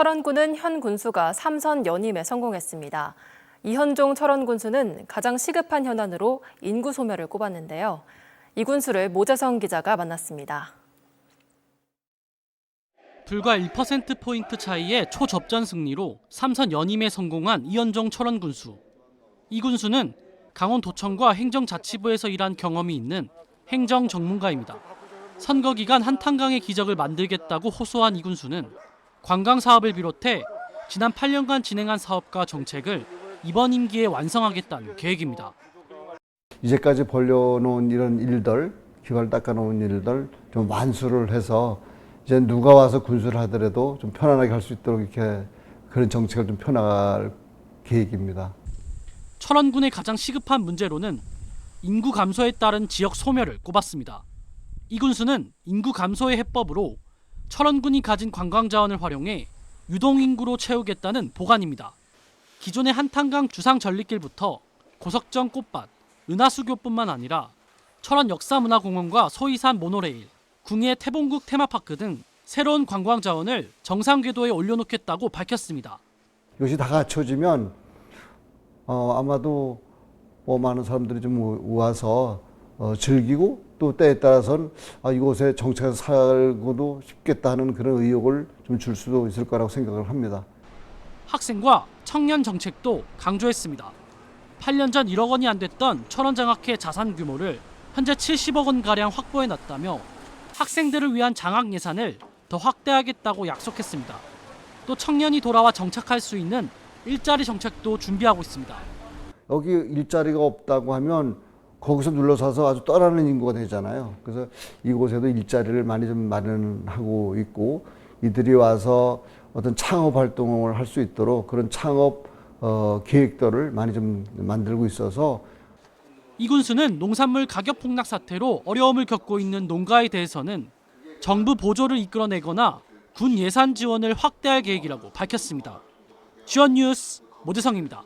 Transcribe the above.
철원군은 현 군수가 삼선 연임에 성공했습니다. 이현종 철원 군수는 가장 시급한 현안으로 인구 소멸을 꼽았는데요. 이 군수를 모재성 기자가 만났습니다. 불과 1%포인트 차이의 초접전 승리로 삼선 연임에 성공한 이현종 철원 군수. 이 군수는 강원도청과 행정자치부에서 일한 경험이 있는 행정 전문가입니다. 선거 기간 한탄강의 기적을 만들겠다고 호소한 이 군수는 관광 사업을 비롯해 지난 8년간 진행한 사업과 정책을 이번 임기에 완성하겠다는 계획입니다. 이제까지 벌려놓은 이런 일들, 기관을 닦아놓은 일들 좀 완수를 해서 이제 누가 와서 군수를 하더라도 좀 편안하게 할 수 있도록 이렇게 그런 정책을 좀 펴나갈 계획입니다. 철원군의 가장 시급한 문제로는 인구 감소에 따른 지역 소멸을 꼽았습니다. 이 군수는 인구 감소의 해법으로 철원군이 가진 관광 자원을 활용해 유동 인구로 채우겠다는 보관입니다. 기존의 한탄강 주상 전리길부터 고석정 꽃밭, 은하수교뿐만 아니라 철원 역사문화공원과 소이산 모노레일, 궁예 태봉국 테마파크 등 새로운 관광 자원을 정상 궤도에 올려놓겠다고 밝혔습니다. 이것이 다 갖춰지면 어, 아마도 뭐 많은 사람들이 좀 우- 와서 어, 즐기고 또 때에 따라서는 아, 이곳에 정착해서 살고도 싶겠다 하는 그런 의욕을 좀 줄 수도 있을 거라고 생각을 합니다. 학생과 청년 정책도 강조했습니다. 8년 전 1억 원이 안 됐던 철원장학회 자산 규모를 현재 70억 원 가량 확보해 놨다며 학생들을 위한 장학 예산을 더 확대하겠다고 약속했습니다. 또 청년이 돌아와 정착할 수 있는 일자리 정책도 준비하고 있습니다. 여기 일자리가 없다고 하면 거기서 눌러서서 아주 떠나는 인구가 되잖아요. 그래서 이곳에도 일자리를 많이 좀 마련하고 있고 이들이 와서 어떤 창업 활동을 할 수 있도록 그런 창업 어, 계획들을 많이 좀 만들고 있어서 이 군수는 농산물 가격 폭락 사태로 어려움을 겪고 있는 농가에 대해서는 정부 보조를 이끌어내거나 군 예산 지원을 확대할 계획이라고 밝혔습니다. 주연 뉴스 모재성입니다.